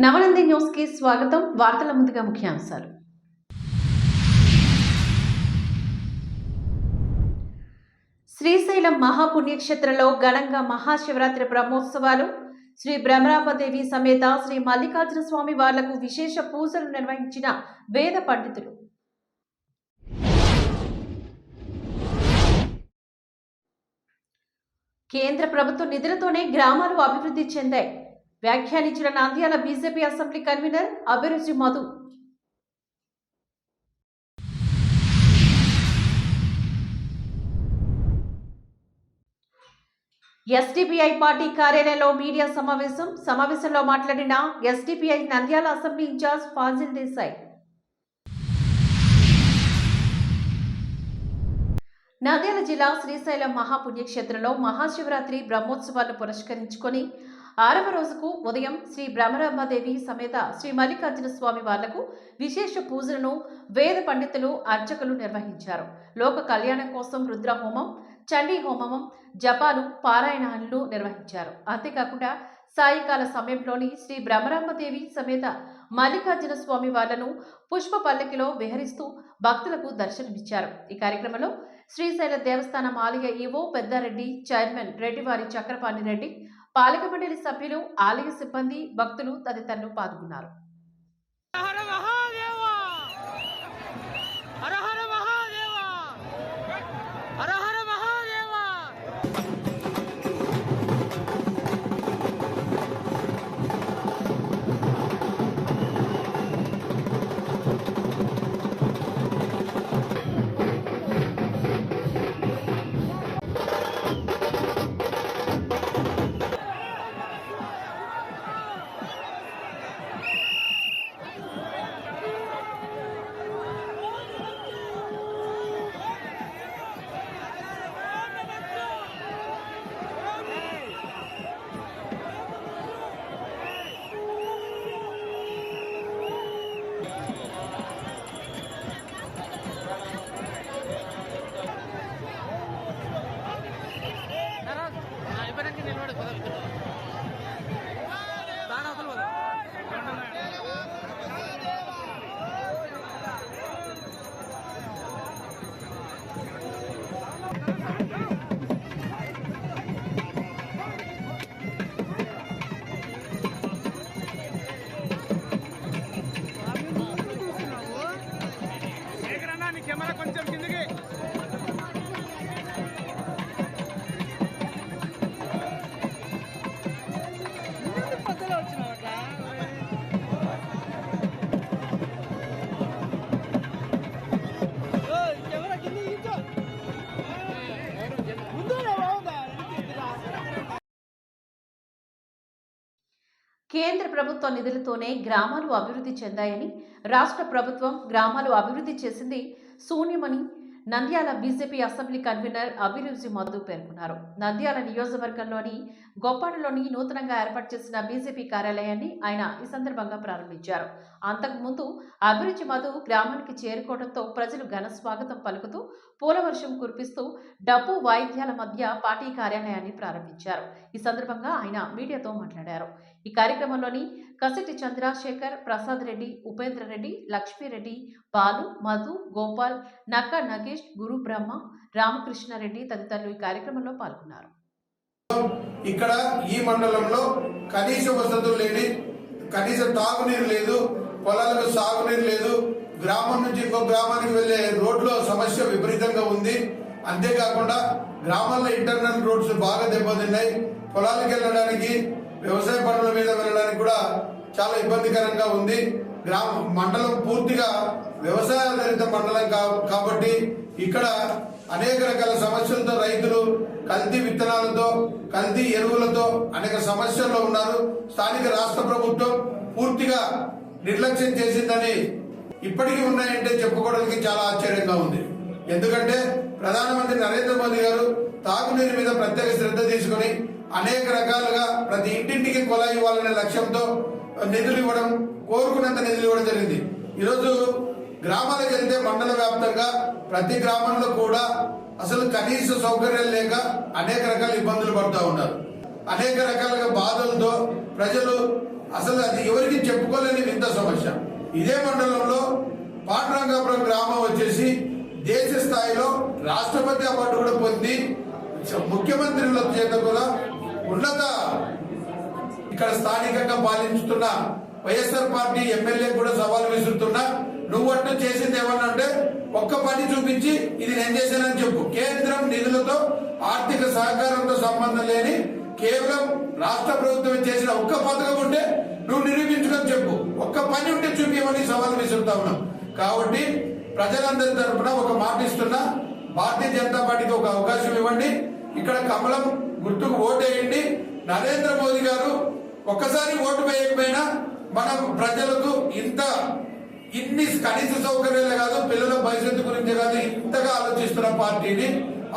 నవనంది న్యూస్కి స్వాగతం. వార్తల ముందుగా ముఖ్యాంశాలు. శ్రీశైలం మహాపుణ్యక్షేత్రంలో ఘనంగా మహాశివరాత్రి బ్రహ్మోత్సవాలు. శ్రీ భ్రమరాంబదేవి సమేత శ్రీ మల్లికార్జున స్వామి వార్లకు విశేష పూజలు నిర్వహించిన వేద పండితులు. కేంద్ర ప్రభుత్వ నిధులతోనే గ్రామాలు అభివృద్ధి చెందాయి. వ్యాఖ్యానించిన Nandyal BJP assembly convener Abhiruchi Madhu. SDPI party కార్యాలయంలో మీడియా సమావేశం. సమావేశంలో మాట్లాడిన SDPI Nandyal assembly in charge Fazil Desai. Nandyal జిల్లా శ్రీశైలం మహాపుణ్యక్షేత్రంలో మహాశివరాత్రి బ్రహ్మోత్సవాలను పురస్కరించుకొని ఆరవ రోజుకు ఉదయం శ్రీ భ్రమరాంబాదేవి సమేత శ్రీ మల్లికార్జున స్వామి వార్లకు విశేష పూజలను వేద పండితులు అర్చకులు నిర్వహించారు. లోక కళ్యాణం కోసం రుద్ర హోమం చండీ హోమం జపాలు పారాయణాలు నిర్వహించారు. అంతేకాకుండా సాయంకాల సమయంలోని శ్రీ భ్రమరాంబదేవి సమేత మల్లికార్జున స్వామి వార్లను పుష్ప పల్లకిలో విహరిస్తూ భక్తులకు దర్శనమిచ్చారు. ఈ కార్యక్రమంలో శ్రీశైల దేవస్థానం ఆలయ ఈవో పెద్దారెడ్డి చైర్మన్ రెడ్డివారి చక్రపాణి రెడ్డి పాలక మండలి సభ్యులు ఆలయ సిబ్బంది భక్తులు తదితరులు పాల్గొన్నారు. ప్రభుత్వ నిధులతోనే గ్రామాలు అభివృద్ధి చెందాయని రాష్ట్ర ప్రభుత్వం గ్రామాలు అభివృద్ధి చేసింది శూన్యమని Nandyal BJP assembly convener Abhiruchi Madhu పేర్కొన్నారు. నంద్యాల నియోజకవర్గంలోని గొప్పాడులోని నూతనంగా ఏర్పాటు చేసిన బీజేపీ కార్యాలయాన్ని ఆయన ఈ సందర్భంగా ప్రారంభించారు. అంతకుముందు అభిరుచి మధు గ్రామానికి చేరుకోవడంతో ప్రజలు ఘన స్వాగతం పలుకుతూ పూలవర్షం కురిపిస్తూ డబ్బు వాయిద్యాల మధ్య పార్టీ కార్యాలయాన్ని ప్రారంభించారు. ఈ సందర్భంగా ఆయన మీడియాతో మాట్లాడారు. ఈ కార్యక్రమంలోని కసిటి చంద్రశేఖర్ ప్రసాద్ రెడ్డి ఉపేంద్ర రెడ్డి లక్ష్మీరెడ్డి బాలు మధు గోపాల్ నక్క నగేష్ గురు బ్రహ్మ రామకృష్ణారెడ్డి తదితరులు ఈ కార్యక్రమంలో పాల్గొన్నారు. ఇక్కడ ఈ మండలంలో కనీస వసతులు లేని కనీస తాగునీరు లేదు పొలాలకు సాగునీరు లేదు గ్రామం నుంచి ఇంకో గ్రామానికి వెళ్ళే రోడ్లో సమస్య విపరీతంగా ఉంది. అంతేకాకుండా గ్రామాల్లో ఇంటర్నల్ రోడ్స్ బాగా దెబ్బతిన్నాయి. పొలాలకు వెళ్ళడానికి వ్యవసాయ పనుల మీద వెళ్ళడానికి కూడా చాలా ఇబ్బందికరంగా ఉంది. గ్రామ మండలం పూర్తిగా వ్యవసాయ ఆధారిత మండలం కాబట్టి ఇక్కడ అనేక రకాల సమస్యలతో రైతులు కల్తీ విత్తనాలతో కల్తీ ఎరువులతో అనేక సమస్యల్లో ఉన్నారు. స్థానిక రాష్ట్ర ప్రభుత్వం పూర్తిగా నిర్లక్ష్యం చేసిందని ఇప్పటికీ ఉన్నాయంటే చెప్పుకోవడానికి చాలా ఆశ్చర్యంగా ఉంది. ఎందుకంటే ప్రధానమంత్రి నరేంద్ర మోదీ గారు తాగునీరు మీద ప్రత్యేక శ్రద్ధ తీసుకుని అనేక రకాలుగా ప్రతి ఇంటింటికి కొల ఇవ్వాలనే లక్ష్యంతో నిధులు ఇవ్వడం కోరుకున్నంత నిధులు ఇవ్వడం జరిగింది. ఈరోజు గ్రామాలకు వెళ్తే మండల వ్యాప్తంగా ప్రతి గ్రామంలో కూడా అసలు కనీస సౌకర్యం లేక అనేక రకాల ఇబ్బందులు పడుతూ ఉన్నారు. అనేక రకాలుగా బాధలతో ప్రజలు అసలు అది ఎవరికి చెప్పుకోలేని వింత సమస్య. ఇదే మండలంలో పాటరంగాపురం గ్రామం వచ్చేసి దేశ స్థాయిలో రాష్ట్రపతి అవార్డు కూడా పొంది ముఖ్యమంత్రుల చేత కూడా ఉన్నత ఇక్కడ స్థానికంగా పాలించుతున్న వైఎస్ఆర్ పార్టీ ఎమ్మెల్యే కూడా సవాల్ విసురుతున్నా నువ్వు అట్లా చేసింది ఏమన్నా అంటే ఒక్క పని చూపించి ఇది నేను చేశానని చెప్పు. కేంద్రం నిధులతో ఆర్థిక సహకారంతో సంబంధం లేని కేవలం రాష్ట్ర ప్రభుత్వం చేసిన ఒక్క పథకం ఉంటే నువ్వు నిరూపించుకొని చెప్పు. ఒక్క పని ఉంటే చూపించమని సవాల్ విసురుతా ఉన్నాం. కాబట్టి ప్రజలందరి తరపున ఒక మాట ఇస్తున్నా. భారతీయ జనతా పార్టీకి ఒక అవకాశం ఇవ్వండి. ఇక్కడ కమలం గుర్తుకు ఓటేయండి. నరేంద్ర మోదీ గారు ఒక్కసారి ఓటు వేయకపోయినా మనం ప్రజలకు ఇంత ఇన్ని కనీస సౌకర్యాలు కాదు పిల్లల భవిష్యత్తు గురించి కాదు ఇంతగా ఆలోచిస్తున్న పార్టీని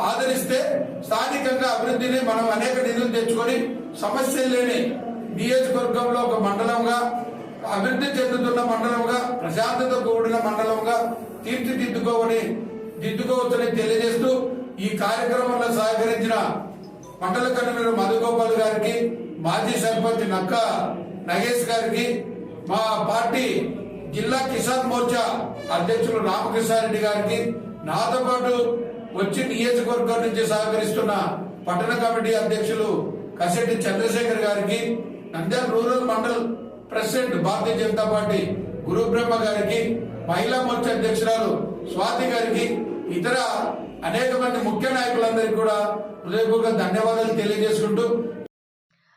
ఆదరిస్తే స్థానికంగా అభివృద్ధిని మనం అనేక నిధులు తెచ్చుకొని సమస్యలు లేని నియోజకవర్గంలో ఒక మండలంగా అభివృద్ధి చెందుతున్న మండలంగా ప్రశాంతత కూడిన మండలంగా తీర్చిదిద్దుకోవని దిద్దుకోవచ్చని తెలియజేస్తూ ఈ కార్యక్రమంలో సహకరించిన మండల కన్వీనర్ మధుగోపాల్ గారికి మాజీ సర్పంచ్ నక్క నగేష్ గారికి మా పార్టీ జిల్లా కిసాన్ మోర్చా అధ్యక్షులు రామకృష్ణారెడ్డి గారికి నాతో పాటు వచ్చి నియోజకవర్గం నుంచి సహకరిస్తున్న పట్టణ కమిటీ అధ్యక్షులు కసెట్టి చంద్రశేఖర్ గారికి Nandyal rural mandal president Bharatiya Janata party Gurubrahma గారికి మహిళా మోర్చా అధ్యక్షురాలు స్వాతి గారికి ఇతర అనేక మంది ముఖ్య నాయకులందరికీ కూడా హృదయపూర్వక ధన్యవాదాలు తెలియజేసుకుంటూ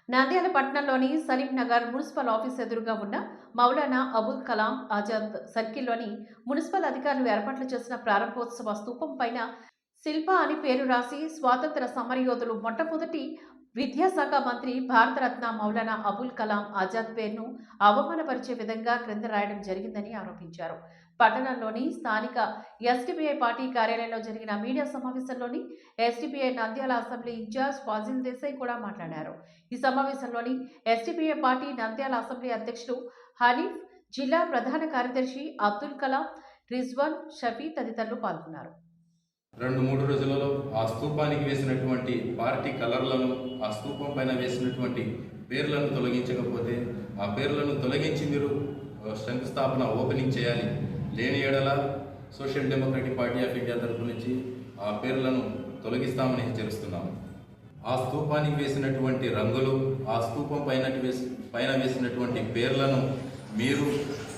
నంద్యాల పట్టణంలోని సలీం నగర్ మున్సిపల్ ఆఫీస్ ఎదురుగా ఉన్న మౌలానా అబుల్ కలాం ఆజాద్ సర్కిల్లోని మున్సిపల్ అధికారులు ఏర్పాట్లు చేసిన ప్రారంభోత్సవ స్తూపం పైన శిల్ప అని పేరు రాసి స్వాతంత్ర సమరయోధులు మొట్టమొదటి విద్యాశాఖ మంత్రి భారతరత్న మౌలానా అబుల్ కలాం ఆజాద్ పేరును అవమానపరిచే విధంగా క్రింద రాయడం జరిగిందని ఆరోపించారు. పట్టణంలోని స్థానిక ఎస్డిపిఐ పార్టీ కార్యాలయంలో జరిగిన media సమావేశంలోని SDPI Nandyal assembly in charge Fazil Desai కూడా మాట్లాడారు. ఈ సమావేశంలోని ఎస్డిపిఐ పార్టీ నంద్యాల అసెంబ్లీ అధ్యక్షులు హనీఫ్ జిల్లా ప్రధాన కార్యదర్శి అబ్దుల్ కలాం రిజ్వాన్ షఫీ తదితరులు పాల్గొన్నారు. రెండు మూడు రోజులలో ఆ స్తూపానికి వేసినటువంటి పార్టీ కలర్లను ఆ స్తూపం పైన వేసినటువంటి పేర్లను తొలగించకపోతే ఆ పేర్లను తొలగించి మీరు శంకుస్థాపన ఓపెనింగ్ చేయాలి. లేని ఏడల social democratic party of India తరపు నుంచి ఆ పేర్లను తొలగిస్తామని హెచ్చరిస్తున్నాము ఆ స్తూపానికి వేసినటువంటి రంగులు ఆ స్తూపం పైన వేసి పైన వేసినటువంటి పేర్లను మీరు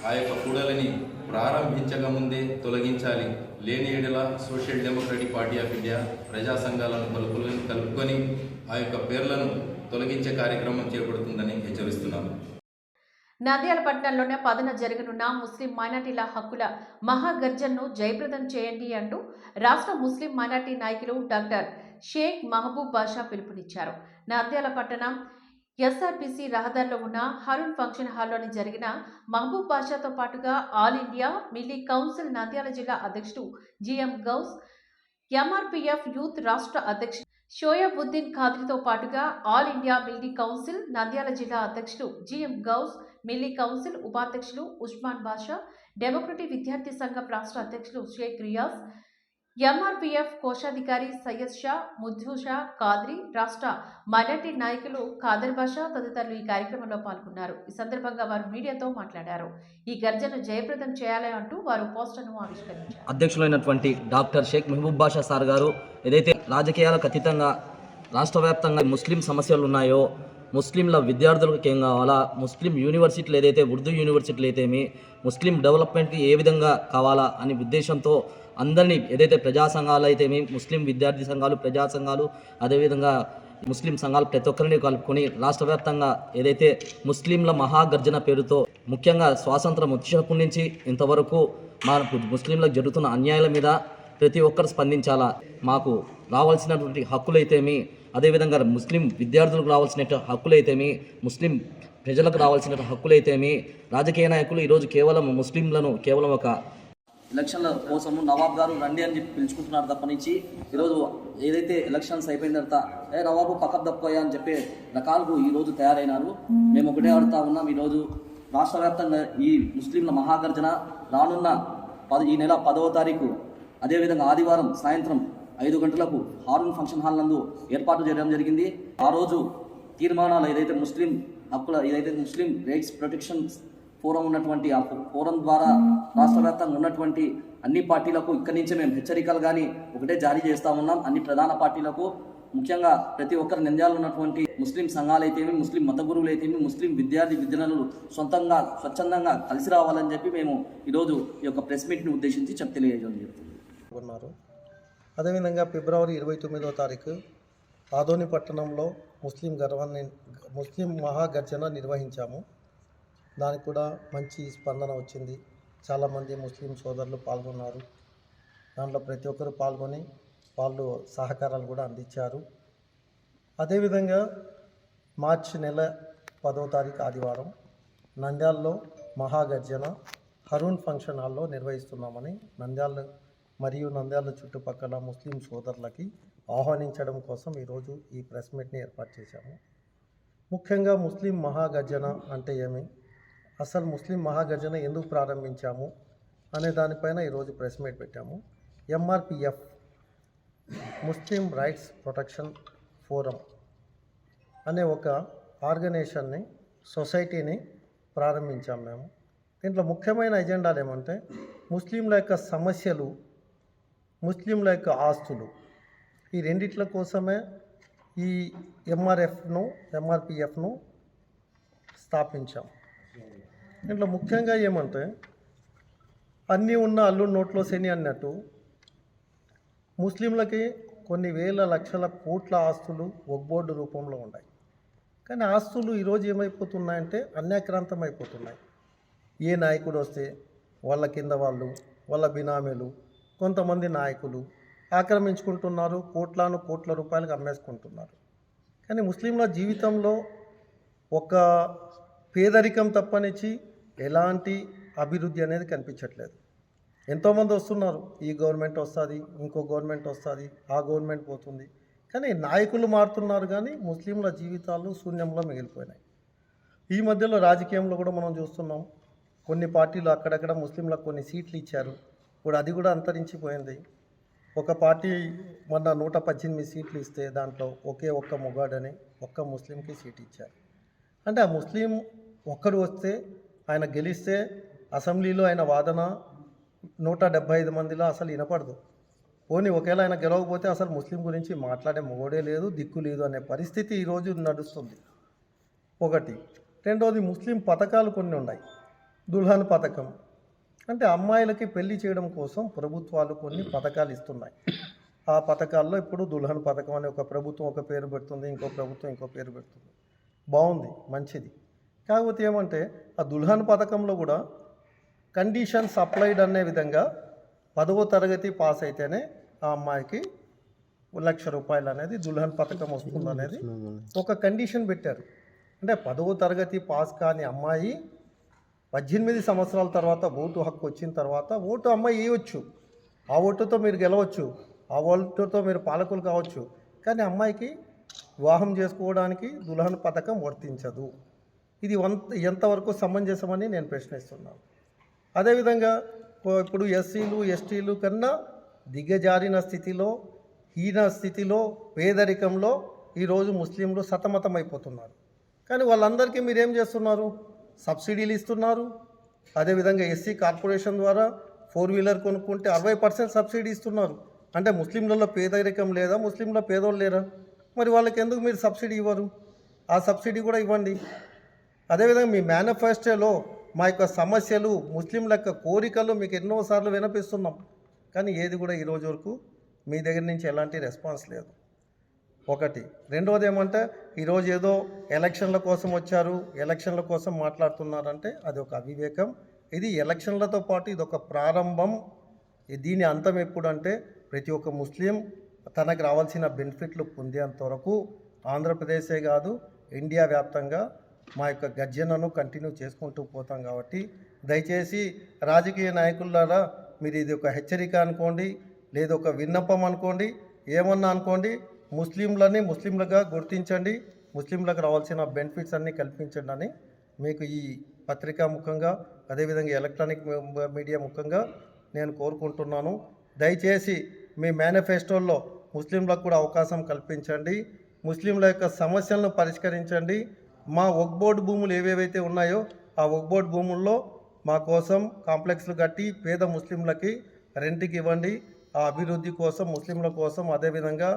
ఆ యొక్క కూడలిని ప్రారంభించక ముందే తొలగించాలి. లేని ఏడల social democratic party of India ప్రజా సంఘాలను కలుపుకొని కలుపుకొని ఆ యొక్క పేర్లను తొలగించే కార్యక్రమం చేపడుతుందని హెచ్చరిస్తున్నాను నంద్యాల పట్టణంలోనే పదన జరగనున్న ముస్లిం మైనార్టీల హక్కుల మహాగర్జన్ను జయప్రదం చేయండి అంటూ రాష్ట్ర ముస్లిం మైనార్టీ నాయకులు డాక్టర్ షేక్ మహబూబ్ బాషా పిలుపునిచ్చారు. నంద్యాల పట్టణం ఎస్ఆర్పిసి రహదారిలో ఉన్న హరుణ్ ఫంక్షన్ హాల్లోని జరిగిన మహబూబ్ బాషాతో పాటుగా all India Milli council Nandyal జిల్లా అధ్యక్షుడు జిఎం గౌస్ ఎంఆర్పిఎఫ్ యూత్ రాష్ట్ర అధ్యక్షుడు షోయబుద్దీన్ ఖాద్రితో పాటుగా all India Milli council Nandyal జిల్లా అధ్యక్షుడు జిఎం గౌస్ మిల్లీ కౌన్సిల్ ఉపాధ్యక్షులు ఉస్మాన్ బాషా డెమోక్రటిక్ విద్యార్థి సంఘం రాష్ట్ర అధ్యక్షులు షేక్ రియాజ్ ఎంఆర్పిఎఫ్ కోశాధికారి సయ్యద్ షా ముద్దు షా కాద్రి రాష్ట్ర మైనార్టీ నాయకులు ఖాదర్ బాషా తదితరులు ఈ కార్యక్రమంలో పాల్గొన్నారు. ఈ సందర్భంగా వారు మీడియాతో మాట్లాడారు. ఈ గర్జను జయప్రదం చేయాలని అంటూ వారు పోస్టర్ను ఆవిష్కరించారు. అధ్యక్షులైనటువంటి డాక్టర్ షేక్ మెహబూబ్ బాషా సార్ గారు ఏదైతే రాజకీయాలకు అతీతంగా రాష్ట్ర వ్యాప్తంగా ముస్లిం సమస్యలు ఉన్నాయో ముస్లింల విద్యార్థులకు ఏం కావాలా? ముస్లిం యూనివర్సిటీలు ఏదైతే ఉర్దూ యూనివర్సిటీలు అయితేమి ముస్లిం డెవలప్మెంట్కి ఏ విధంగా కావాలా అనే ఉద్దేశంతో అందరినీ ఏదైతే ప్రజా సంఘాలు అయితేమి ముస్లిం విద్యార్థి సంఘాలు ప్రజా సంఘాలు అదేవిధంగా ముస్లిం సంఘాలు ప్రతి ఒక్కరిని కలుపుకొని రాష్ట్ర వ్యాప్తంగా ఏదైతే ముస్లింల మహాగర్జన పేరుతో ముఖ్యంగా స్వాతంత్రం వచ్చినప్పటి నుంచి ఇంతవరకు మా ముస్లింలకు జరుగుతున్న అన్యాయాల మీద ప్రతి ఒక్కరు స్పందించాలా? మాకు రావాల్సినటువంటి హక్కులైతేమి అదేవిధంగా ముస్లిం విద్యార్థులకు రావాల్సిన హక్కులైతేమి ముస్లిం ప్రజలకు రావాల్సిన హక్కులైతేమి రాజకీయ నాయకులు ఈరోజు కేవలం ముస్లింలను కేవలం ఒక ఎలక్షన్ల కోసము నవాబ్ గారు రండి అని చెప్పి పిలుచుకుంటున్నారు తప్పనించి ఈరోజు ఏదైతే ఎలక్షన్స్ అయిపోయిన తర్వాత ఏ నవాబు పక్కకు తప్పుకోయా అని చెప్పే రకాలకు ఈరోజు తయారైనారు. మేము ఒకటే ఆడుతా ఉన్నాం ఈరోజు. రాష్ట్ర వ్యాప్తంగా ఈ ముస్లింల మహాగర్జన రానున్న పది ఈ నెల పదవ తారీఖు అదేవిధంగా ఆదివారం సాయంత్రం ఐదు గంటలకు హారూన్ ఫంక్షన్ హాల్ నందు ఏర్పాటు చేయడం జరిగింది. ఆ రోజు తీర్మానాలు ఏదైతే ముస్లిం హక్కుల ఏదైతే ముస్లిం రైట్స్ ప్రొటెక్షన్ ఫోరం ఉన్నటువంటి ఆ ఫోరం ద్వారా రాష్ట్ర వ్యాప్తంగా ఉన్నటువంటి అన్ని పార్టీలకు ఇక్కడి నుంచే మేము హెచ్చరికలు కానీ ఒకటే జారీ చేస్తా ఉన్నాం. అన్ని ప్రధాన పార్టీలకు ముఖ్యంగా ప్రతి ఒక్కరి నింద్యాలు ఉన్నటువంటి ముస్లిం సంఘాలు అయితేమి ముస్లిం మత గురువులు అయితేమి ముస్లిం విద్యార్థి విద్యనులు సొంతంగా స్వచ్ఛందంగా కలిసి రావాలని చెప్పి మేము ఈరోజు ఈ యొక్క ప్రెస్ మీట్ని ఉద్దేశించి చెప్ తెలియజేయడం జరుగుతుంది. అదేవిధంగా ఫిబ్రవరి ఇరవై తొమ్మిదో తారీఖు ఆదోని పట్టణంలో ముస్లిం గర్వాన్ని ముస్లిం మహాగర్జన నిర్వహించాము. దానికి కూడా మంచి స్పందన వచ్చింది. చాలామంది ముస్లిం సోదరులు పాల్గొన్నారు. దాంట్లో ప్రతి ఒక్కరు పాల్గొని వాళ్ళు సహకారాలు కూడా అందించారు. అదేవిధంగా మార్చి నెల పదో తారీఖు ఆదివారం నంద్యాలలో మహాగర్జన హరూన్ ఫంక్షన్ హాల్లో నిర్వహిస్తున్నామని నంద్యాల మరియు నంద్యాల చుట్టుపక్కల ముస్లిం సోదరులకి ఆహ్వానించడం కోసం ఈరోజు ఈ ప్రెస్ మీట్ని ఏర్పాటు చేశాము. ముఖ్యంగా ముస్లిం మహాగర్జన అంటే ఏమి? అసలు ముస్లిం మహాగర్జన ఎందుకు ప్రారంభించాము? అనే దానిపైన ఈరోజు ప్రెస్ మీట్ పెట్టాము. MRPF Muslim rights protection forum అనే ఒక ఆర్గనైజేషన్ని సొసైటీని ప్రారంభించాం మేము. దీంట్లో ముఖ్యమైన ఎజెండాలు ఏమంటే ముస్లింల యొక్క సమస్యలు ముస్లింల యొక్క ఆస్తులు. ఈ రెండిట్ల కోసమే ఈ ఎంఆర్ఎఫ్ను ఎంఆర్పిఎఫ్ను స్థాపించాం. దీంట్లో ముఖ్యంగా ఏమంటే అన్నీ ఉన్న అల్లు నోట్లో శని అన్నట్టు ముస్లింలకి కొన్ని వేల లక్షల కోట్ల ఆస్తులు ఒగ్బోర్డు రూపంలో ఉన్నాయి. కానీ ఆస్తులు ఈరోజు ఏమైపోతున్నాయంటే అన్యాక్రాంతం అయిపోతున్నాయి ఏ నాయకుడు వస్తే వాళ్ళ కింద వాళ్ళు వాళ్ళ బినామీలు కొంతమంది నాయకులు ఆక్రమించుకుంటున్నారు కోట్లాను కోట్ల రూపాయలకు అమ్మేసుకుంటున్నారు. కానీ ముస్లింల జీవితంలో ఒక పేదరికం తప్పనిచ్చి ఎలాంటి అభివృద్ధి అనేది కనిపించట్లేదు. ఎంతోమంది వస్తున్నారు ఈ గవర్నమెంట్ వస్తుంది ఇంకో గవర్నమెంట్ వస్తుంది ఆ గవర్నమెంట్ పోతుంది. కానీ నాయకులు మారుతున్నారు కానీ ముస్లింల జీవితాలు శూన్యంలో మిగిలిపోయినాయి. ఈ మధ్యలో రాజకీయంలో కూడా మనం చూస్తున్నాం కొన్ని పార్టీలు అక్కడక్కడ ముస్లింలకు కొన్ని సీట్లు ఇచ్చారు. ఇప్పుడు అది కూడా అంతరించిపోయింది. ఒక పార్టీ మొన్న నూట పద్దెనిమిది సీట్లు ఇస్తే దాంట్లో ఒకే ఒక్క మొగాడని ఒక్క ముస్లింకి సీట్ ఇచ్చారు. అంటే ఆ ముస్లిం ఒక్కడు వస్తే ఆయన గెలిస్తే అసెంబ్లీలో ఆయన వాదన నూట డెబ్బై ఐదు మందిలో అసలు వినపడదు. పోనీ ఒకవేళ ఆయన గెలవకపోతే అసలు ముస్లిం గురించి మాట్లాడే మొగోడే లేదు దిక్కు లేదు అనే పరిస్థితి ఈరోజు నడుస్తుంది. ఒకటి. రెండవది ముస్లిం పథకాలు కొన్ని ఉన్నాయి. దుల్హన్ పథకం. అంటే అమ్మాయిలకి పెళ్ళి చేయడం కోసం ప్రభుత్వాలు కొన్ని పథకాలు ఇస్తున్నాయి. ఆ పథకాల్లో ఇప్పుడు దుల్హన్ పథకం అనే ఒక ప్రభుత్వం ఒక పేరు పెడుతుంది ఇంకో ప్రభుత్వం ఇంకో పేరు పెడుతుంది. బాగుంది మంచిది. కాకపోతే ఏమంటే ఆ దుల్హన్ పథకంలో కూడా కండిషన్స్ అప్లైడ్ అనే విధంగా పదవ తరగతి పాస్ అయితేనే ఆ అమ్మాయికి లక్ష రూపాయలు అనేది దుల్హన్ పథకం వస్తుంది అనేది ఒక కండిషన్ పెట్టారు. అంటే పదవ తరగతి పాస్ కాని అమ్మాయి పద్దెనిమిది సంవత్సరాల తర్వాత ఓటు హక్కు వచ్చిన తర్వాత ఓటు అమ్మాయి వేయవచ్చు ఆ ఓటుతో మీరు గెలవచ్చు. ఆ ఓటుతో మీరు పాలకులు కావచ్చు. కానీ అమ్మాయికి వివాహం చేసుకోవడానికి దుల్హన్ పథకం వర్తించదు. ఇది వంత ఎంతవరకు సమంజసమని నేను ప్రశ్నిస్తున్నాను. అదేవిధంగా ఇప్పుడు ఎస్సీలు ఎస్టీలు కన్నా దిగజారిన స్థితిలో హీన స్థితిలో పేదరికంలో ఈరోజు ముస్లింలు సతమతమైపోతున్నారు. కానీ వాళ్ళందరికీ మీరేం చేస్తున్నారు? సబ్సిడీలు ఇస్తున్నారు. అదేవిధంగా ఎస్సీ కార్పొరేషన్ ద్వారా ఫోర్ వీలర్ కొనుక్కుంటే అరవై పర్సెంట్ సబ్సిడీ ఇస్తున్నారు. అంటే ముస్లింలలో పేదరికం లేదా ముస్లింలో పేదోళ్ళు లేరా? మరి వాళ్ళకి ఎందుకు మీరు సబ్సిడీ ఇవ్వరు? ఆ సబ్సిడీ కూడా ఇవ్వండి. అదేవిధంగా మీ మేనిఫెస్టోలో మా యొక్క సమస్యలు ముస్లింల యొక్క కోరికలు మీకు ఎన్నోసార్లు వినిపిస్తున్నాం. కానీ ఏది కూడా ఈరోజు వరకు మీ దగ్గర నుంచి ఎలాంటి రెస్పాన్స్ లేదు. ఒకటి. రెండవది ఏమంటే ఈరోజు ఏదో ఎలక్షన్ల కోసం వచ్చారు ఎలక్షన్ల కోసం మాట్లాడుతున్నారంటే అది ఒక అవివేకం. ఇది ఎలక్షన్లతో పాటు ఇది ఒక ప్రారంభం దీని అంతం ఎప్పుడంటే ప్రతి ఒక్క ముస్లిం తనకు రావాల్సిన బెనిఫిట్లు పొందేంత వరకు ఆంధ్రప్రదేశే కాదు ఇండియా వ్యాప్తంగా మా యొక్క గర్జనను కంటిన్యూ చేసుకుంటూ పోతాం కాబట్టి దయచేసి రాజకీయ నాయకులారా మీరు ఇది ఒక హెచ్చరిక అనుకోండి లేదా ఒక విన్నపం అనుకోండి ఏమన్నా అనుకోండి ముస్లింలని ముస్లింలుగా గుర్తించండి. ముస్లింలకు రావాల్సిన బెనిఫిట్స్ అన్నీ కల్పించండి అని మీకు ఈ పత్రికా ముఖంగా అదేవిధంగా ఎలక్ట్రానిక్ మీడియా ముఖంగా నేను కోరుకుంటున్నాను. దయచేసి మీ మేనిఫెస్టోల్లో ముస్లింలకు కూడా అవకాశం కల్పించండి. ముస్లింల యొక్క సమస్యలను పరిష్కరించండి. మా ఒక్బోర్డ్ భూములు ఏవేవైతే ఉన్నాయో ఆ ఒక్బోర్డ్ భూముల్లో మా కోసం కాంప్లెక్స్లు కట్టి పేద ముస్లింలకి రెంట్కి ఇవ్వండి. ఆ అభివృద్ధి కోసం ముస్లింల కోసం అదేవిధంగా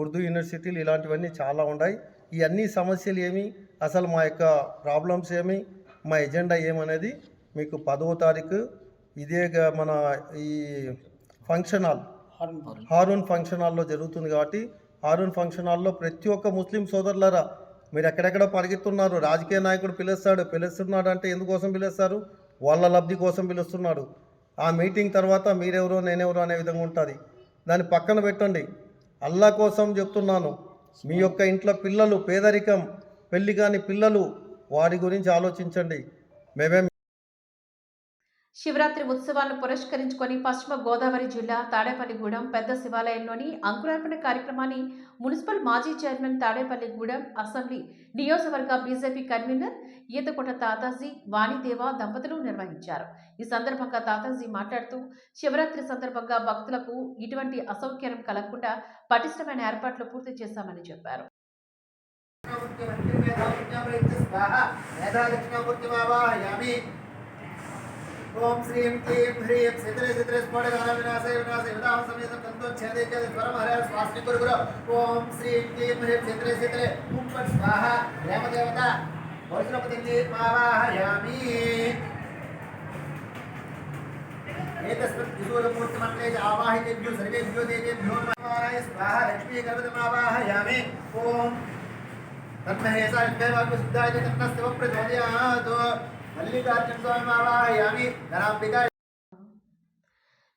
ఉర్దూ యూనివర్సిటీలు ఇలాంటివన్నీ చాలా ఉన్నాయి. ఈ అన్ని సమస్యలు ఏమి? అసలు మా యొక్క ప్రాబ్లమ్స్ ఏమి? మా ఎజెండా ఏమనేది మీకు పదవ తారీఖు ఇదే మన ఈ ఫంక్షన్ హాల్. హారూన్ ఫంక్షన్. హాల్లో జరుగుతుంది కాబట్టి హారూన్ ఫంక్షన్ హాల్లో ప్రతి ఒక్క ముస్లిం సోదరులారా మీరు ఎక్కడెక్కడ పరిగెత్తున్నారు? రాజకీయ నాయకుడు పిలుస్తాడు. పిలుస్తున్నాడు అంటే ఎందుకోసం పిలుస్తారు? వాళ్ళ లబ్ధి కోసం పిలుస్తున్నాడు. ఆ మీటింగ్ తర్వాత మీరెవరో నేనెవరో అనే విధంగా ఉంటుంది. దాన్ని పక్కన పెట్టండి. అల్లా కోసం చెప్తున్నాను. మీ యొక్క ఇంట్లో పిల్లలు పేదరికం పెళ్ళి కాని పిల్లలు వారి గురించి ఆలోచించండి. మేమేం శివరాత్రి ఉత్సవాలను పురస్కరించుకొని పశ్చిమ గోదావరి జిల్లా తాడేపల్లిగూడెం పెద్ద శివాలయంలోని అంకురార్పణ కార్యక్రమాన్ని మున్సిపల్ మాజీ చైర్మన్ తాడేపల్లిగూడెం అసెంబ్లీ నియోజకవర్గ బీజేపీ కన్వీనర్ ఈతకొండ తాతాజీ వాణిదేవ దంపతులు నిర్వహించారు. ఈ సందర్భంగా తాతాజీ మాట్లాడుతూ శివరాత్రి సందర్భంగా భక్తులకు ఇటువంటి అసౌకర్యం కలగకుండా పటిష్టమైన ఏర్పాట్లు పూర్తి చేశామని చెప్పారు. ओम श्रीं क्लीं ह्रीं सिद्रे सिद्रे स्फोटगान विनाशे विनाशे विदाह समेतं तन्तोच्छेदे के स्वरं हरे स्वास्थ्य पर गुरु ओम श्रीं क्लीं ह्रीं सिद्रे सिद्रे उपट स्वाहा रेमदेवता वज्रपतिं मावाहयामि एतस्मिन् त्रिशूलमूर्तिमण्डले च आवाहितेभ्यो, सर्वेभ्यो देवेभ्यो नमः। स्वाहा लक्ष्मीगर्भमावाहयामि ॐ तन्महेशा विद्यावाक्यशुद्धाय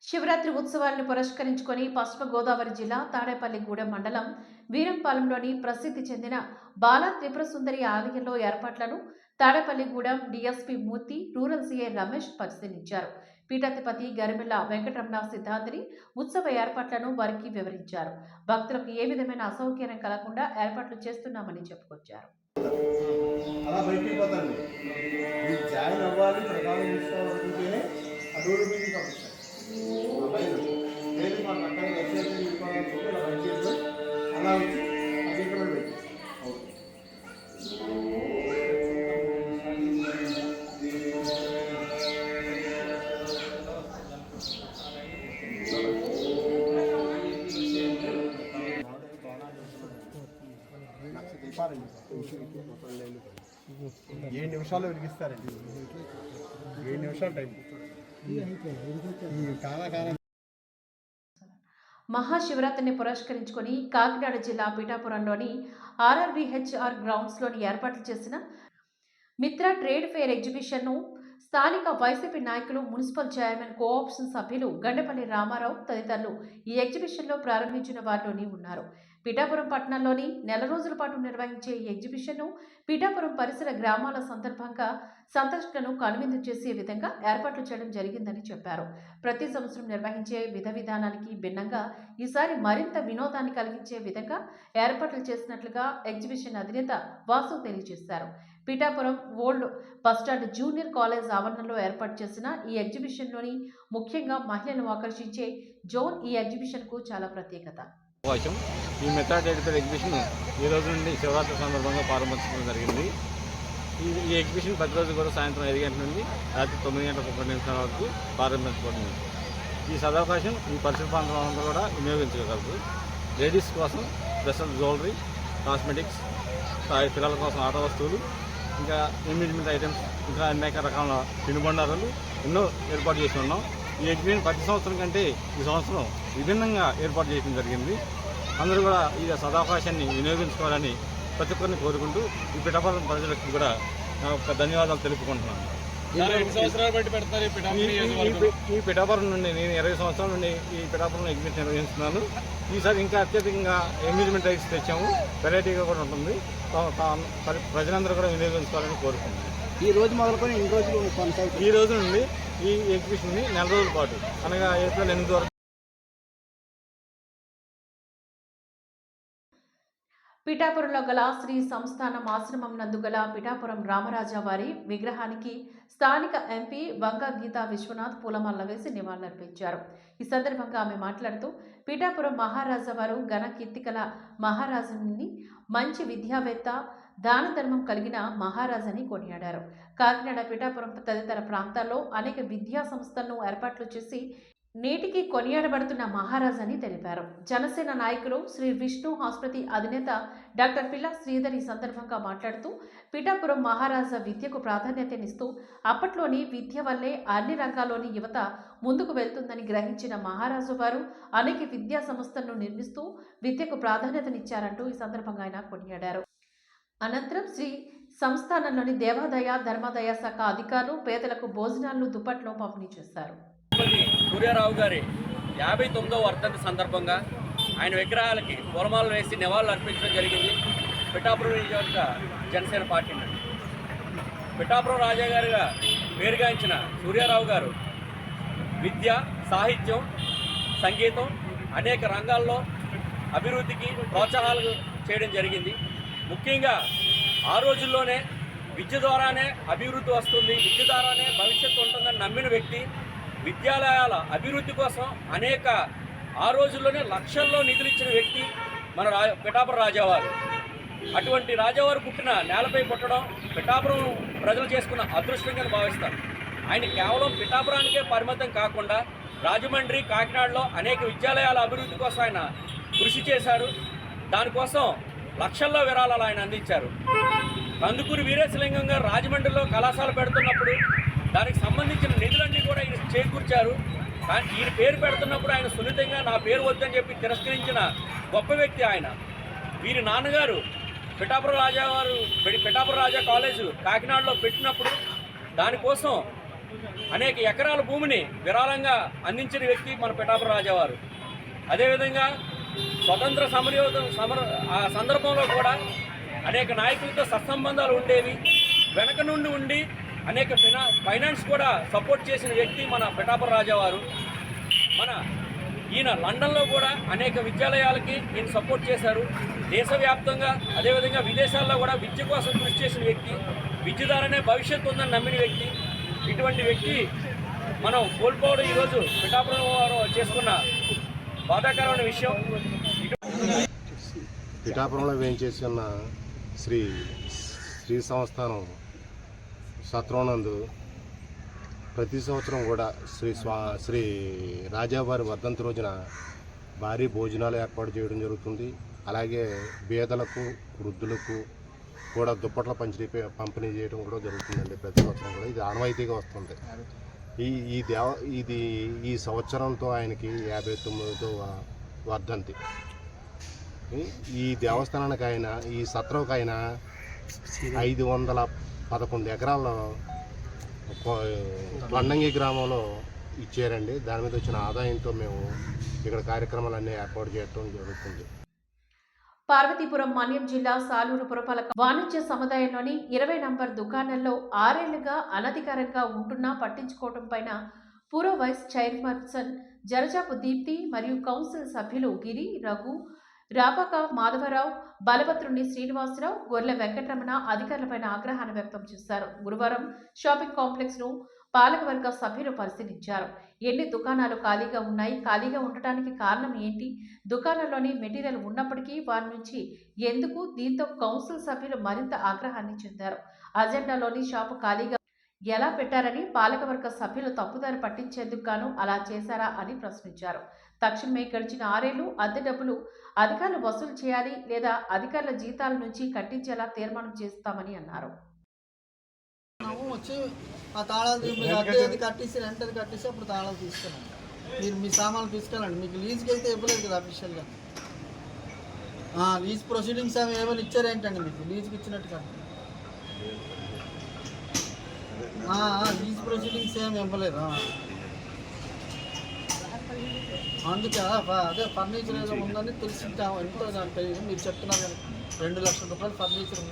శివరాత్రి ఉత్సవాలను పురస్కరించుకొని పశ్చిమ గోదావరి జిల్లా తాడేపల్లిగూడెం మండలం వీరంపాలెంలోని ప్రసిద్ధి చెందిన బాల త్రిపురసుందరి ఆలయంలో ఏర్పాట్లను Tadepalligudem DSP Murthy rural CA Ramesh పరిశీలించారు. పీఠాధిపతి గరిమిల్ల వెంకటరమణ సిద్ధాంతిని ఉత్సవ ఏర్పాట్లను వారికి వివరించారు. భక్తులకు ఏ విధమైన అసౌకర్యం కలగకుండా ఏర్పాట్లు చేస్తున్నామని చెప్పుకొచ్చారు. నిమిషాల్లో విరిగిస్తారండి ఏడు నిమిషాలు టైం. కాదా కాదా మహాశివరాత్రిని పురస్కరించుకొని కాకినాడ జిల్లా పీఠాపురంలోని ఆర్ఆర్బిహెచ్ఆర్ గ్రౌండ్స్లోని ఏర్పాట్లు చేసిన మిత్ర ట్రేడ్ ఫెయిర్ ఎగ్జిబిషన్ను స్థానిక వైసీపీ నాయకులు మున్సిపల్ చైర్మన్ కోఆప్షన్ సభ్యులు గండపల్లి రామారావు తదితరులు ఈ ఎగ్జిబిషన్లో ప్రారంభించిన వారిలోని ఉన్నారు. పిఠాపురం పట్టణంలోని నెల రోజుల పాటు నిర్వహించే ఈ ఎగ్జిబిషన్ను పిఠాపురం పరిసర గ్రామాల సందర్భంగా సందర్శకులను కనువిందు చేసే విధంగా ఏర్పాట్లు చేయడం జరిగిందని చెప్పారు. ప్రతి సంవత్సరం నిర్వహించే విధ విధానానికి భిన్నంగా ఈసారి మరింత వినోదాన్ని కలిగించే విధంగా ఏర్పాట్లు చేసినట్లుగా ఎగ్జిబిషన్ అధినేత వాసు తెలియజేశారు. Pithapuram old bus stand junior college ఆవరణలో ఏర్పాటు చేసిన ఈ ఎగ్జిబిషన్లోని ముఖ్యంగా మహిళలను ఆకర్షించే జోన్ ఈ ఎగ్జిబిషన్కు చాలా ప్రత్యేకత. అవకాశం ఈ మెథా డెడికల్ ఎగ్జిబిషన్ ఈ రోజు నుండి శివరాత్రి సందర్భంగా ప్రారంభించడం జరిగింది. ఈ ఈ ఎగ్జిబిషన్ ప్రతి రోజు కూడా సాయంత్రం ఐదు గంటల నుండి రాత్రి తొమ్మిది గంటల ముప్పై నిమిషాల వరకు ప్రారంభించబడింది. ఈ సదవకాశం ఈ పరిసర ప్రాంతంలో కూడా వినియోగించగలరు. లేడీస్ కోసం స్పెషల్ జ్యువెలరీ కాస్మెటిక్స్ పిల్లల కోసం ఆట వస్తువులు ఇంకా ఇమ్యూనిమెంట్ ఐటమ్స్ ఇంకా అనేక రకాల తినుబండారాలు ఎన్నో ఏర్పాటు చేసి ఉన్నాం. ఈ ఎగ్జిబిషన్ ప్రతి సంవత్సరం కంటే ఈ సంవత్సరం విభిన్నంగా ఏర్పాటు చేయడం జరిగింది. అందరూ కూడా ఈ సదావకాశాన్ని వినియోగించుకోవాలని ప్రతి ఒక్కరిని కోరుకుంటూ ఈ పిఠాపురం ప్రజలకు కూడా నా యొక్క ధన్యవాదాలు తెలుపుకుంటున్నాను. ఈ- ఈ- ఈ- ఈ పిఠాపురం నుండి నేను ఇరవై సంవత్సరాల నుండి ఈ పిఠాపురం ఎగ్జిబిషన్ నిర్వహిస్తున్నాను. ఈసారి ఇంకా అత్యధికంగా అమ్యూజ్మెంట్ రైట్స్ తెచ్చాము. వెరైటీగా కూడా ఉంటుంది. తా- తా- ప్ర- ప్రజలందరూ కూడా వినియోగించుకోవాలని కోరుకుంటున్నాను. ఈ రోజు మొదలుకొని రోజులు కొనసాగుతుంది? ఈ రోజు నుండి ఈ ఎగ్జిబిషన్ని నెల రోజుల పాటు అనగా ఏప్రిల్ ఎనిమిది వరకు పిఠాపురంలో గల శ్రీ సంస్థానం ఆశ్రమం నందు గల పిఠాపురం రామరాజా వారి విగ్రహానికి స్థానిక ఎంపీ వంగ గీతా విశ్వనాథ్ పూలమాల వేసి నివాళులర్పించారు. ఈ సందర్భంగా ఆమె మాట్లాడుతూ పిఠాపురం మహారాజా వారు ఘన కీర్తికల మహారాజుని మంచి విద్యావేత్త దాన ధర్మం కలిగిన మహారాజని కొనియాడారు. కాకినాడ పిఠాపురం తదితర ప్రాంతాల్లో అనేక విద్యా సంస్థలను ఏర్పాట్లు చేసి నేటికి కొనియాడబడుతున్న మహారాజని తెలిపారు. జనసేన నాయకులు శ్రీ విష్ణు ఆసుపత్రి అధినేత డాక్టర్ పిల్ల శ్రీధర్ ఈ సందర్భంగా మాట్లాడుతూ పిఠాపురం మహారాజా విద్యకు ప్రాధాన్యతనిస్తూ అప్పట్లోని విద్య వల్లే అన్ని రంగాల్లోని యువత ముందుకు వెళ్తుందని గ్రహించిన మహారాజు వారు అనేక విద్యా సంస్థలను నిర్మిస్తూ విద్యకు ప్రాధాన్యతనిచ్చారంటూ ఈ సందర్భంగా ఆయన కొనియాడారు. అనంతరం శ్రీ సంస్థానంలోని దేవాదాయ ధర్మాదాయ శాఖ అధికారులు పేదలకు భోజనాలను దుప్పట్లో పంపిణీ చేశారు. సూర్యారావు గారి యాభై తొమ్మిదవ వర్ధంతి సందర్భంగా ఆయన విగ్రహాలకి పూలమాలలు వేసి నివాళులు అర్పించడం జరిగింది. పిఠాపురం నియోజక జనసేన పార్టీ నుండి పిఠాపురం రాజా గారిగా పేరుగాంచిన సూర్యారావు గారు విద్య సాహిత్యం సంగీతం అనేక రంగాల్లో అభివృద్ధికి ప్రోత్సాహాలు చేయడం జరిగింది. ముఖ్యంగా ఆ రోజుల్లోనే విద్య ద్వారానే అభివృద్ధి వస్తుంది విద్య ద్వారానే భవిష్యత్తు ఉంటుందని నమ్మిన వ్యక్తి విద్యాలయాల అభివృద్ధి కోసం అనేక ఆ రోజుల్లోనే లక్షల్లో నిధులు ఇచ్చిన వ్యక్తి మన రా పిఠాపురం రాజావారు. అటువంటి రాజావారు పుట్టిన నేలపై పుట్టడం పిఠాపురం ప్రజలు చేసుకున్న అదృష్టంగా భావిస్తారు. ఆయన కేవలం పిఠాపురానికే పరిమితం కాకుండా రాజమండ్రి కాకినాడలో అనేక విద్యాలయాల అభివృద్ధి కోసం ఆయన కృషి చేశారు. దానికోసం లక్షల్లో విరాళాలు ఆయన అందించారు. కందుకూరి వీరేశలింగం గారు రాజమండ్రిలో కళాశాల పెడుతున్నప్పుడు దానికి సంబంధించిన నిధులన్నీ కూడా ఈయన చేకూర్చారు. కానీ ఈయన పేరు పెడుతున్నప్పుడు ఆయన సున్నితంగా నా పేరు వద్దని చెప్పి తిరస్కరించిన గొప్ప వ్యక్తి ఆయన. వీరి నాన్నగారు పిఠాపురం రాజా వారు పిఠాపురం రాజా కాలేజు కాకినాడలో పెట్టినప్పుడు దానికోసం అనేక ఎకరాల భూమిని విరాళంగా అందించిన వ్యక్తి మన పిఠాపురం రాజావారు అదేవిధంగా స్వతంత్ర సమరయోధం సమర ఆ సందర్భంలో కూడా అనేక నాయకులతో సత్సంబంధాలు ఉండేవి. వెనక నుండి ఉండి అనేక ఫినా ఫైనాన్స్ కూడా సపోర్ట్ చేసిన వ్యక్తి మన పిఠాపుర రాజావారు మన ఈయన లండన్లో కూడా అనేక విద్యాలయాలకి ఈయన సపోర్ట్ చేశారు. దేశవ్యాప్తంగా అదేవిధంగా విదేశాల్లో కూడా విద్య కోసం కృషి చేసిన వ్యక్తి విద్య ద్వారానే భవిష్యత్తు ఉందని నమ్మిన వ్యక్తి. ఇటువంటి వ్యక్తి మనం కోల్పోవడం ఈరోజు పిఠాపురం వారు చేసుకున్న బాధాకరమైన విషయం. పిఠాపురంలో వేయించేసి ఉన్న శ్రీ శ్రీ సంస్థానం సత్రోనందు ప్రతి సంవత్సరం కూడా శ్రీ స్వా శ్రీ రాజావారి వర్ధంతి రోజున భారీ భోజనాలు ఏర్పాటు చేయడం జరుగుతుంది. అలాగే బీదలకు వృద్ధులకు కూడా దుప్పట్ల పంపిణీ పంపిణీ చేయడం కూడా జరుగుతుందండి ప్రతి సంవత్సరం కూడా. ఇది ఆనవాయితీగా వస్తుంది. ఈ ఈ దేవ ఇది ఈ సంవత్సరంతో ఆయనకి యాభై తొమ్మిదో వర్ధంతి. ఈ దేవస్థానానికి ఆయన ఈ సత్రంకి ఆయన ఐదు వందల పదకొండు ఎకరాల్లో కొ- గ్రామంలో ఇచ్చారండి. దాని మీద వచ్చిన ఆదాయంతో మేము ఇక్కడ కార్యక్రమాలన్నీ ఏర్పాటు చేయడం జరుగుతుంది. పార్వతీపురం మన్యం జిల్లా సాలూరు పురపాలక వాణిజ్య సముదాయంలోని ఇరవై నంబర్ దుకాణంలో ఆరేళ్ళుగా అనధికారంగా ఉంటున్నా పట్టించుకోవడం పైన పూర్వ వైస్ చైర్పర్సన్ జరజాపు దీప్తి మరియు కౌన్సిల్ సభ్యులు గిరి రఘు రాపాక మాధవరావు బలభద్రుని శ్రీనివాసరావు గొర్రెల వెంకటరమణ అధికారులపైన ఆగ్రహాన్ని వ్యక్తం చేశారు. గురువారం షాపింగ్ కాంప్లెక్స్ను పాలకవర్గ సభ్యులు పరిశీలించారు. ఎన్ని దుకాణాలు ఖాళీగా ఉన్నాయి ఖాళీగా ఉండటానికి కారణం ఏంటి? దుకాణంలోని మెటీరియల్ ఉన్నప్పటికీ వారి నుంచి ఎందుకు దీంతో కౌన్సిల్ సభ్యులు మరింత ఆగ్రహాన్ని చెందారు? అజెండాలోని షాపు ఖాళీగా ఎలా పెట్టారని పాలకవర్గ సభ్యులు తప్పుదారి పట్టించేందుకు గాను అలా చేశారా అని ప్రశ్నించారు. తక్షణమే గడిచిన ఆరేళ్ళు అద్దె డబ్బులు అధికారులు వసూలు చేయాలి లేదా అధికారుల జీతాల నుంచి కట్టించేలా తీర్మానం చేస్తామని అన్నారు. మేము వచ్చి ఆ తాళాలు అద్దె ఏది కట్టేసి రెంట్ అది కట్టేసి అప్పుడు తాళాలు తీసుకెళ్ళండి మీరు మీ సామాన్లు తీసుకెళ్ళండి. మీకు లీజ్కి అయితే ఇవ్వలేదు కదా అఫీషియల్గా లీజ్ ప్రొసీడింగ్స్ అవి ఏమైనా ఇచ్చారేంటండి మీకు? లీజ్కి ఇచ్చినట్టు కాదు. ఆ, ఆ, లీజ్ ప్రొసీడింగ్స్ ఏమి ఇవ్వలేదు. ఆ. అందుకే అదే ఫర్నిచర్ ఏదో ఉందని తెలిసి ఎంతో అంటే మీరు చెప్తున్నారు రెండు లక్షల రూపాయలు ఫర్నిచర్.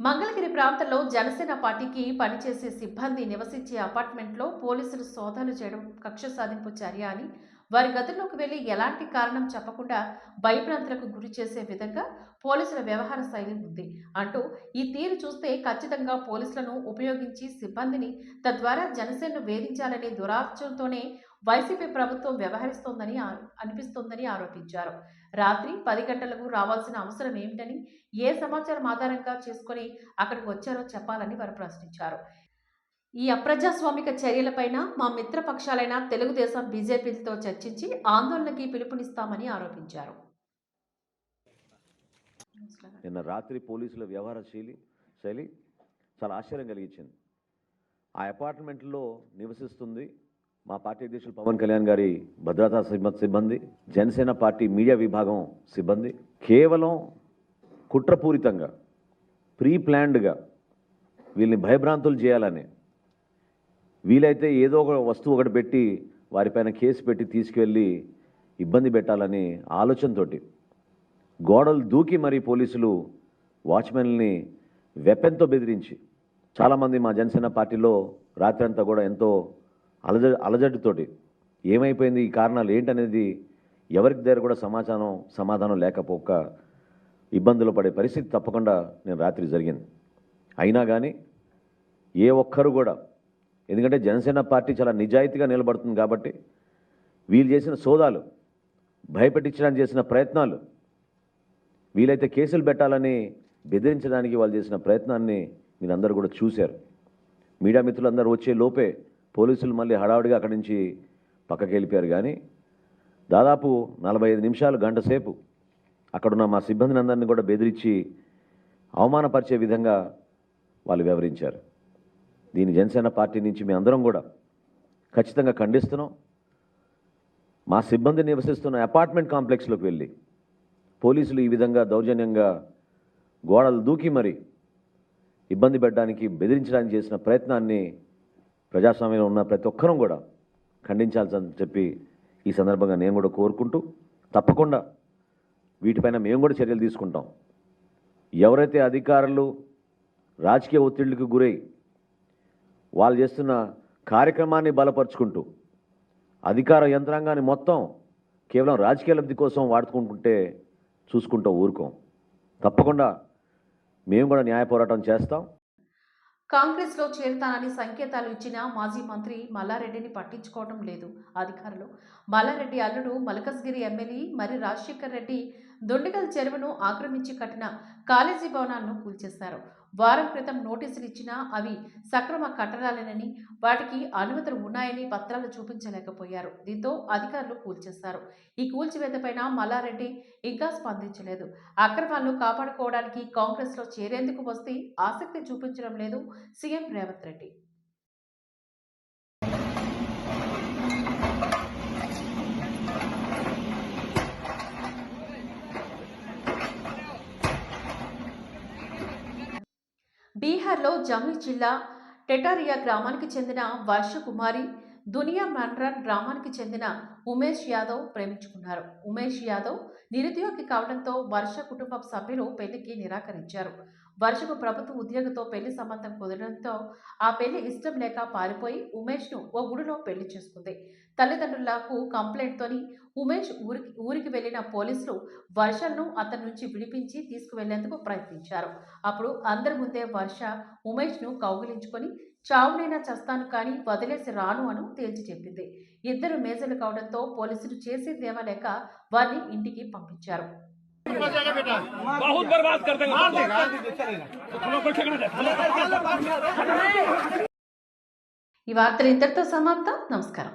మంగళగిరి ప్రాంతంలో జనసేన పార్టీకి పనిచేసే సిబ్బంది నివసించే అపార్ట్మెంట్లో పోలీసులు సోదాలు చేయడం కక్ష సాధింపు చర్య అని వారి గదుల్లోకి వెళ్ళి ఎలాంటి కారణం చెప్పకుండా భయభ్రాంతులకు గురి చేసే విధంగా పోలీసుల వ్యవహార శైలి ఉంది అంటూ ఈ తీరు చూస్తే ఖచ్చితంగా పోలీసులను ఉపయోగించి సిబ్బందిని తద్వారా జనసేనను వేధించాలనే దురాచరణతోనే వైసీపీ ప్రభుత్వం వ్యవహరిస్తోందని అనిపిస్తోందని ఆరోపించారు. రాత్రి పది గంటలకు రావాల్సిన అవసరం ఏమిటని ఏ సమాచారం ఆధారంగా చేసుకొని అక్కడికి వచ్చారో చెప్పాలని వారు ప్రశ్నించారు. ఈ అప్రజాస్వామిక చర్యలపైన మా మిత్రపక్షాలైన తెలుగుదేశం బీజేపీలతో చర్చించి ఆందోళనకి పిలుపునిస్తామని ఆరోపించారు. నిన్న రాత్రి పోలీసుల వ్యవహార శైలి శైలి చాలా ఆశ్చర్యం కలిగించింది. ఆ అపార్ట్మెంట్లో నివసిస్తుంది మా పార్టీ అధ్యక్షులు పవన్ కళ్యాణ్ గారి భద్రతా సిబ్బంది జనసేన పార్టీ మీడియా విభాగం సిబ్బంది. కేవలం కుట్రపూరితంగా ప్రీ ప్లాన్డ్గా వీళ్ళని భయభ్రాంతులు చేయాలని వీలైతే ఏదో ఒక వస్తువు ఒకటి పెట్టి వారిపైన కేసు పెట్టి తీసుకెళ్ళి ఇబ్బంది పెట్టాలని ఆలోచనతోటి. గోడలు దూకి మరీ పోలీసులు వాచ్మెన్ని వెపెన్తో బెదిరించి. చాలామంది మా జనసేన పార్టీలో రాత్రి అంతా కూడా ఎంతో అలజ అలజడితోటి. ఏమైపోయింది? ఈ కారణాలు ఏంటనేది ఎవరికి దగ్గర కూడా సమాచారం సమాధానం లేకపోక ఇబ్బందులు పడే పరిస్థితి తప్పకుండా నేను రాత్రి జరిగింది. అయినా కానీ ఏ ఒక్కరు కూడా ఎందుకంటే జనసేన పార్టీ చాలా నిజాయితీగా నిలబడుతుంది కాబట్టి వీళ్ళు చేసిన సోదాలు భయపెట్టించడానికి చేసిన ప్రయత్నాలు వీలైతే కేసులు పెట్టాలని బెదిరించడానికి వాళ్ళు చేసిన ప్రయత్నాన్ని మీరందరూ కూడా చూశారు. మీడియా మిత్రులందరూ వచ్చే లోపే పోలీసులు మళ్ళీ హడావుడిగా అక్కడి నుంచి పక్కకి వెళ్ళిపోయారు కానీ దాదాపు నలభై ఐదు నిమిషాలు గంట సేపు అక్కడున్న మా సిబ్బందిని అందరినీ కూడా బెదిరించి అవమానపరిచే విధంగా వాళ్ళు వ్యవహరించారు. దీని జనసేన పార్టీ నుంచి మీ అందరం కూడా ఖచ్చితంగా ఖండిస్తున్నాం. మా సిబ్బంది నివసిస్తున్న అపార్ట్మెంట్ కాంప్లెక్స్లోకి వెళ్ళి పోలీసులు ఈ విధంగా దౌర్జన్యంగా గోడలు దూకి మరి ఇబ్బంది పెట్టడానికి బెదిరించడానికి చేసిన ప్రయత్నాన్ని ప్రజాస్వామ్యంలో ఉన్న ప్రతి ఒక్కరూ కూడా ఖండించాల్సని చెప్పి ఈ సందర్భంగా నేను కూడా కోరుకుంటూ తప్పకుండా వీటిపైన మేము కూడా చర్యలు తీసుకుంటాం. ఎవరైతే అధికారులు రాజకీయ ఒత్తిళ్ళకు గురై వాళ్ళు చేస్తున్న కార్యక్రమాన్ని బలపరుచుకుంటూ అధికార యంత్రాంగాన్ని మొత్తం కేవలం రాజకీయ లబ్ధి కోసం వాడుకుంటుంటే చూసుకుంటూ ఊరుకోం. తప్పకుండా మేము కూడా న్యాయ పోరాటం చేస్తాం. కాంగ్రెస్లో చేరుతానని సంకేతాలు ఇచ్చిన మాజీ మంత్రి మల్లారెడ్డిని పట్టించుకోవడం లేదు అధికారులు. మల్లారెడ్డి అల్లుడు మలకస్గిరి ఎమ్మెల్యే మరి రాజశేఖర్ రెడ్డి దొండిగల్ చెరువును ఆక్రమించి కట్టిన కాలేజీ భవనాలను కూల్చేశారు. వారం క్రితం నోటీసులు ఇచ్చినా అవి సక్రమ కట్టడాలేనని వాటికి అనుమతులు ఉన్నాయని పత్రాలు చూపించలేకపోయారు. దీంతో అధికారులు కూల్చేశారు. ఈ కూల్చివేతపైన మల్లారెడ్డి ఇంకా స్పందించలేదు. అక్రమాలను కాపాడుకోవడానికి కాంగ్రెస్లో చేరేందుకు వస్తే ఆసక్తి చూపించడం లేదు సీఎం రేవంత్ రెడ్డి. బీహార్లో జమ్మి జిల్లా టెటారియా గ్రామానికి చెందిన వర్ష కుమారి దునియా మాండ్రాన్ గ్రామానికి చెందిన ఉమేష్ యాదవ్ ప్రేమించుకున్నారు. ఉమేష్ యాదవ్ నిరుద్యోగి కావడంతో వర్ష కుటుంబ సభ్యులు పెళ్ళికి నిరాకరించారు. వర్షకు ప్రభుత్వ ఉద్యోగితో పెళ్ళి సంబంధం కుదరడంతో ఆ పెళ్ళి ఇష్టం లేక పారిపోయి ఉమేష్ను ఓ గుడిలో పెళ్ళి చేసుకుంది. తల్లిదండ్రులకు కంప్లైంట్తోని ఉమేష్ ఊరికి ఊరికి వెళ్ళిన పోలీసులు వర్షను అతని నుంచి విడిపించి తీసుకువెళ్ళేందుకు ప్రయత్నించారు. అప్పుడు అందరి ముందే వర్ష ఉమేష్ను కౌగిలించుకొని చావునైనా చస్తాను కానీ వదిలేసి రాను అని తేల్చి చెప్పింది. ఇద్దరు మేజలు కావడంతో పోలీసులు చేసేదేమా లేక వారిని ఇంటికి పంపించారు. बेटा बहुत बर्बाद कर देंगे। वार्ता इतना तो समाप्त। नमस्कार।